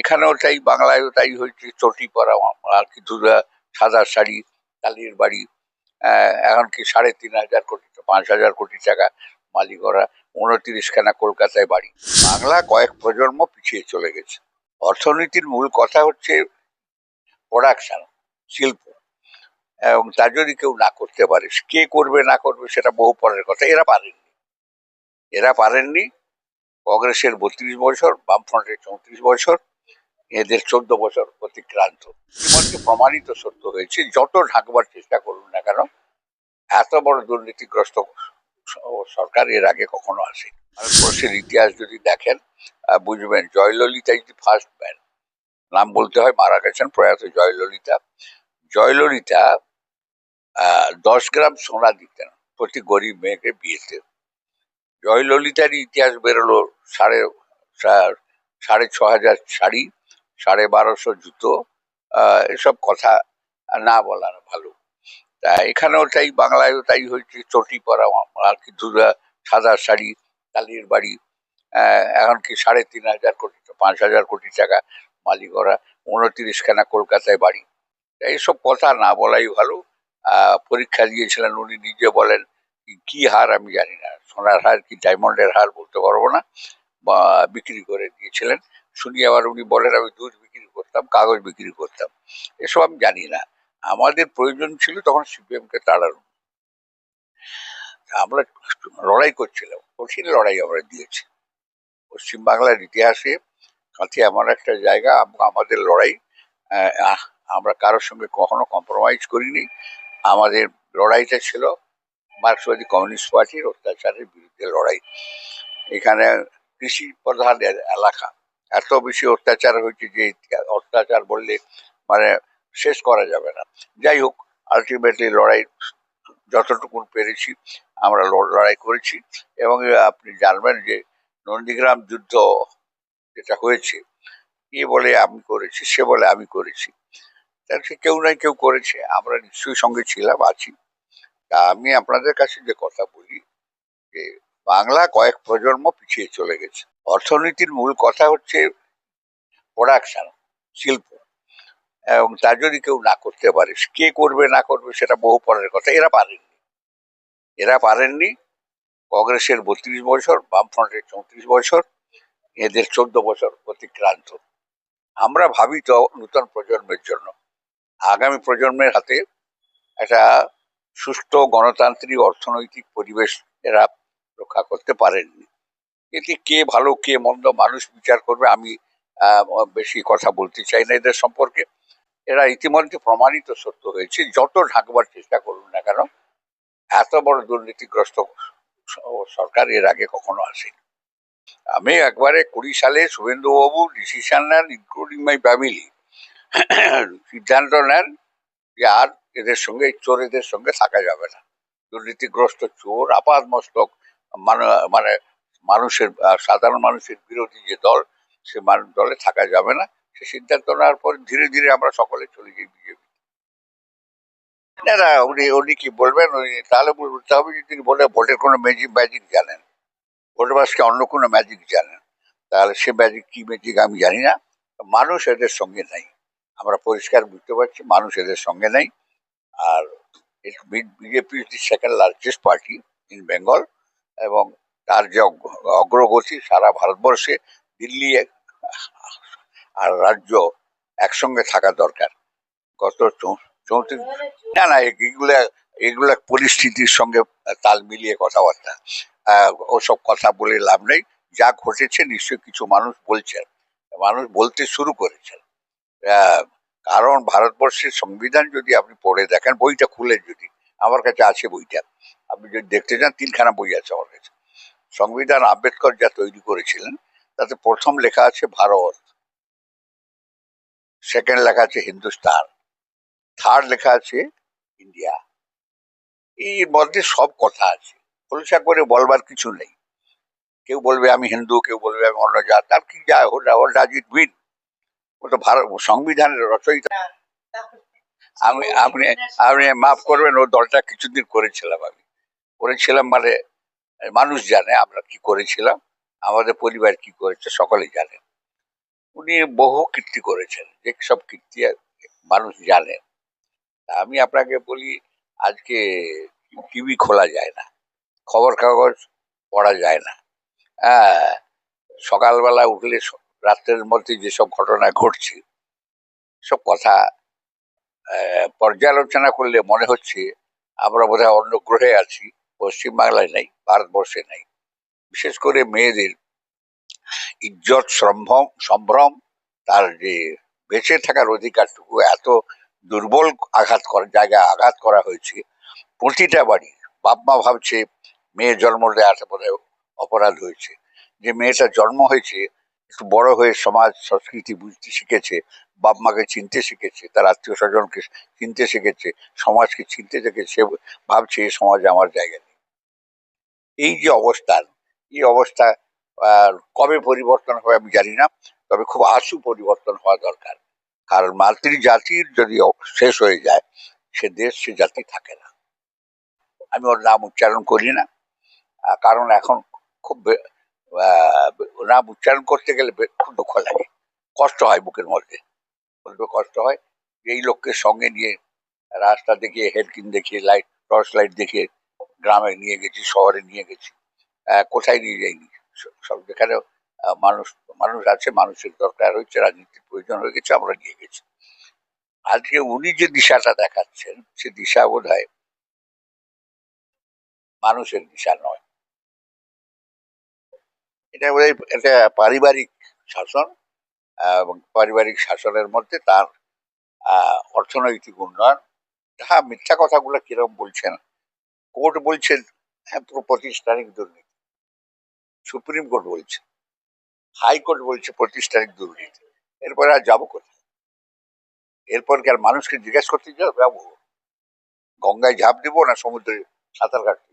এখানেও তাই, বাংলায়ও তাই হয়েছে চটি পরা আর কি কিছু সাদা শাড়ি, কালির বাড়ি এখন কি সাড়ে তিন হাজার কোটি পাঁচ হাজার কোটি টাকা মালিক ওরা, উনত্রিশখানা কলকাতায় বাড়ি। বাংলা কয়েক প্রজন্ম পিছিয়ে চলে গেছে। অর্থনীতির মূল কথা হচ্ছে প্রোডাকশন শিল্প। এবং তা যদি কেউ না করতে পারে, কে করবে, না করবে, সেটা বহু পরের কথা, এরা পারেননি। এরা পারেননি, কংগ্রেসের বত্রিশ বছর, বামফ্রন্টের চৌত্রিশ বছর এদের চোদ্দ বছর অতিক্রান্ত। ইতিমধ্যে প্রমাণিত সত্য হয়েছে, যত ঢাকবার চেষ্টা করুন না কেন, এত বড় দুর্নীতিগ্রস্ত সরকার এর আগে কখনো আসে ভারতবর্ষের ইতিহাস যদি দেখেন বুঝবেন জয়ললিতা ইজ ফার্স্ট ম্যান। নাম বলতে হয় মারা গেছেন প্রয়াত জয়ললিতা। জয়ললিতা দশ গ্রাম সোনা দিতেন প্রতি গরিব মেয়েকে বিয়েতে। জয়ললিতার ইতিহাস বেরোলো সাড়ে সাড়ে ছ হাজার শাড়ি। সাড়ে বারোশো জুতো এসব কথা না বলা ভালো। তা এখানেও তাই, বাংলায়ও তাই হয়েছে, চটি পরা আর কি ধুরা সাদা শাড়ি, কালির বাড়ি এখন কি সাড়ে তিন হাজার কোটি পাঁচ হাজার কোটি টাকা মালিক ওরা উনত্রিশখানা কলকাতায় বাড়ি। এইসব কথা না বলাই ভালো। পরীক্ষা দিয়েছিলেন, উনি নিজে বলেন কি হার আমি জানি না। সোনার হার কি, ডায়মন্ডের হার বলতে পারব না, বা বিক্রি করে দিয়েছিলেন। শুনি আবার উনি বলেন, আমি দুধ বিক্রি করতাম, কাগজ বিক্রি করতাম। এসব আমি জানি না। আমাদের প্রয়োজন ছিল তখন সিপিএম কে তাড়ানো আমরা লড়াই করছিলাম। কঠিন লড়াই আমরা দিয়েছি। পশ্চিমবাংলার ইতিহাসে কাঁথি এমন একটা জায়গা, আমাদের লড়াই আমরা কারোর সঙ্গে কখনো কম্প্রোমাইজ করিনি। আমাদের লড়াইটা ছিল মার্ক্সবাদী কমিউনিস্ট পার্টির অত্যাচারের বিরুদ্ধে লড়াই। এখানে কৃষি প্রধান এলাকা এত বেশি অত্যাচার হয়েছে যে অত্যাচার বললে মানে শেষ করা যাবে না। যাই হোক আলটিমেটলি লড়াই যতটুকু পেরেছি, আমরা লড়াই করেছি এবং আপনি জানবেন যে নন্দীগ্রাম যুদ্ধ যেটা হয়েছে এ বলে আমি করেছি, সে বলে আমি করেছি। তার সে কেউ নাই কেউ করেছে, আমরা নিশ্চয়ই সঙ্গে ছিলাম, আছি। তা আমি আপনাদের কাছে যে কথা বলি, যে বাংলা কয়েক প্রজন্ম পিছিয়ে চলে গেছে। অর্থনীতির মূল কথা হচ্ছে প্রোডাকশন শিল্প। এবং তা যদি কেউ না করতে পারে, কে করবে, না করবে, সেটা বহু পরের কথা। এরা পারেননি। এরা পারেননি কংগ্রেসের বত্রিশ বছর, বামফ্রন্টের চৌত্রিশ বছর, এদের চোদ্দ বছর অতিক্রান্ত। আমরা ভাবি তো নূতন প্রজন্মের জন্য। আগামী প্রজন্মের হাতে একটা সুষ্ঠু গণতান্ত্রিক অর্থনৈতিক পরিবেশ এরা রক্ষা করতে পারেননি। এতে কে ভালো, কে মন্দ মানুষ বিচার করবে আমি বেশি কথা বলতে চাই না এদের সম্পর্কে। এরা ইতিমধ্যে প্রমাণিত সত্য হয়েছে, যত ঢাকবার চেষ্টা করুন না কেন, এত বড় দুর্নীতিগ্রস্ত সরকার এর আগে কখনো আসেনি। আমি একবারে কুড়ি সালে শুভেন্দুবাবু ডিসিশন নেন ইনক্লুডিং মাই ফ্যামিলি সিদ্ধান্ত নেন যে আর এদের সঙ্গে এই চোরেদের সঙ্গে থাকা যাবে না। দুর্নীতিগ্রস্ত চোর আপাত মস্তক মানে- মানে মানুষের সাধারণ মানুষের বিরোধী যে দল, সে মান- দলে থাকা যাবে না। সে সিদ্ধান্ত নেওয়ার পর ধীরে ধীরে আমরা সকলে চলে যাই বিজেপি না উনি উনি কি বলবেন? উনি তাহলে বলতে হবে যে তিনি বলে, ভোটের কোনো ম্যাজিক ম্যাজিক জানেন। ভোটের বাসকে অন্য কোনো ম্যাজিক জানেন। তাহলে সে ম্যাজিক কি ম্যাজিক আমি জানি না। মানুষ এদের সঙ্গে নাই। আমরা পরিষ্কার বুঝতে পারছি, মানুষ এদের সঙ্গে নাই। আর BJP is the second largest party in Bengal এবং তার যে অগ্রগতি সারা ভারতবর্ষে, দিল্লি আর রাজ্য একসঙ্গে থাকা দরকার। গত চৌত্রিশ, না না এগুলো এগুলো পরিস্থিতির সঙ্গে তাল মিলিয়ে কথাবার্তা। ওসব কথা বলে লাভ নেই। যা ঘটেছে নিশ্চয়ই কিছু মানুষ বলছেন। মানুষ বলতে শুরু করেছেন। কারণ ভারতবর্ষের সংবিধান যদি আপনি পড়ে দেখেন, বইটা খুলে যদি, আমার কাছে আছে বইটা। আপনি যদি দেখতে চান, তিনখানা বই আছে আমার কাছে। সংবিধান আম্বেদকর যা তৈরি করেছিলেন, তাতে প্রথম লেখা আছে ভারত সেকেন্ড লেখা আছে হিন্দুস্তান থার্ড লেখা আছে ইন্ডিয়া। এর মধ্যে সব কথা আছে। খোলসা করে বলবার কিছু নেই। কেউ বলবে আমি হিন্দু, কেউ বলবে আমি অন্য জাত, তার কি যায় ওর ডাজ ইট মিন ও তো ভারত সংবিধানের রচয়িতা। আমি, আপনি আপনি মাফ করবেন ও দলটা কিছুদিন করেছিলাম আমি। করেছিলাম মানে মানুষ জানে আমরা কি করেছিলাম, আমাদের পরিবার কি করেছে সকলেই জানে। উনি বহু কীর্তি করেছেন, যে সব কীর্তি মানুষ জানে। আমি আপনাকে বলি, আজকে টিভি খোলা যায় না খবর কাগজ পড়া যায় না। হ্যাঁ সকালবেলা উঠলে রাত্রের মধ্যে যেসব ঘটনা ঘটছে, সব কথা পর্যালোচনা করলে মনে হচ্ছে আমরা বোধহয় অন্য গ্রহে আছি। পশ্চিমবাংলায় নেই, ভারতবর্ষে নেই। বিশেষ করে মেয়েদের ইজ্জত, সম্ভ্রম সম্ভ্রম, তার যে বেঁচে থাকার অধিকারটুকু এত দুর্বল আঘাত করা, জায়গায় আঘাত করা হয়েছে, প্রতিটা বাড়ি বাপ মা ভাবছে মেয়ে জন্ম দেওয়াটা বোধহয় অপরাধ হয়েছে। যে মেয়েটা জন্ম হয়েছে, একটু বড় হয়ে সমাজ, সংস্কৃতি বুঝতে শিখেছে বাপ মাকে চিনতে শিখেছে, তার আত্মীয় স্বজনকে চিনতে শিখেছে, সমাজকে চিনতে শিখেছে, সে ভাবছে এই সমাজে আমার জায়গা এই যে অবস্থান এই অবস্থা কবে পরিবর্তন হবে আমি জানি না, তবে খুব আশু পরিবর্তন হওয়া দরকার। কারণ মাতৃজাতির যদি শেষ হয়ে যায়, সে দেশ, সে জাতি থাকে না। আমি ওর নাম উচ্চারণ করি না। কারণ এখন খুব নাম উচ্চারণ করতে গেলে খুব দুঃখ লাগে। কষ্ট হয় বুকের মধ্যে। বলবে কষ্ট হয়। এই লোককে সঙ্গে নিয়ে রাস্তা দেখিয়ে হেডকিন দেখিয়ে, লাইট, টর্চ লাইট দেখিয়ে গ্রামে নিয়ে গেছি, শহরে নিয়ে গেছি। কোথায় নিয়ে যাইনি? সব যেখানে মানুষ মানুষ আছে, মানুষের দরকার হয়েছে, রাজনীতির প্রয়োজন হয়ে গেছে, আমরা নিয়ে গেছি। আজকে উনি যে দিশাটা দেখাচ্ছেন, সে দিশা বোধ হয় মানুষের দিশা নয়। এটা বোধ এটা পারিবারিক শাসন এবং পারিবারিক শাসনের মধ্যে তার অর্থনৈতিক উন্নয়ন। হ্যাঁ মিথ্যা কথাগুলো কীরকম বলছেন কোর্ট বলছেন হ্যাঁ পুরো প্রতিষ্ঠানিক দুর্নীতি। সুপ্রিম কোর্ট বলছে হাইকোর্ট বলছে প্রতিষ্ঠানিক দুর্নীতি। এরপরে আর যাব কোথায়? এরপর কি আর মানুষকে জিজ্ঞেস করতে যাব? গঙ্গায় ঝাঁপ দিব না সমুদ্রে সাঁতার কাটতে?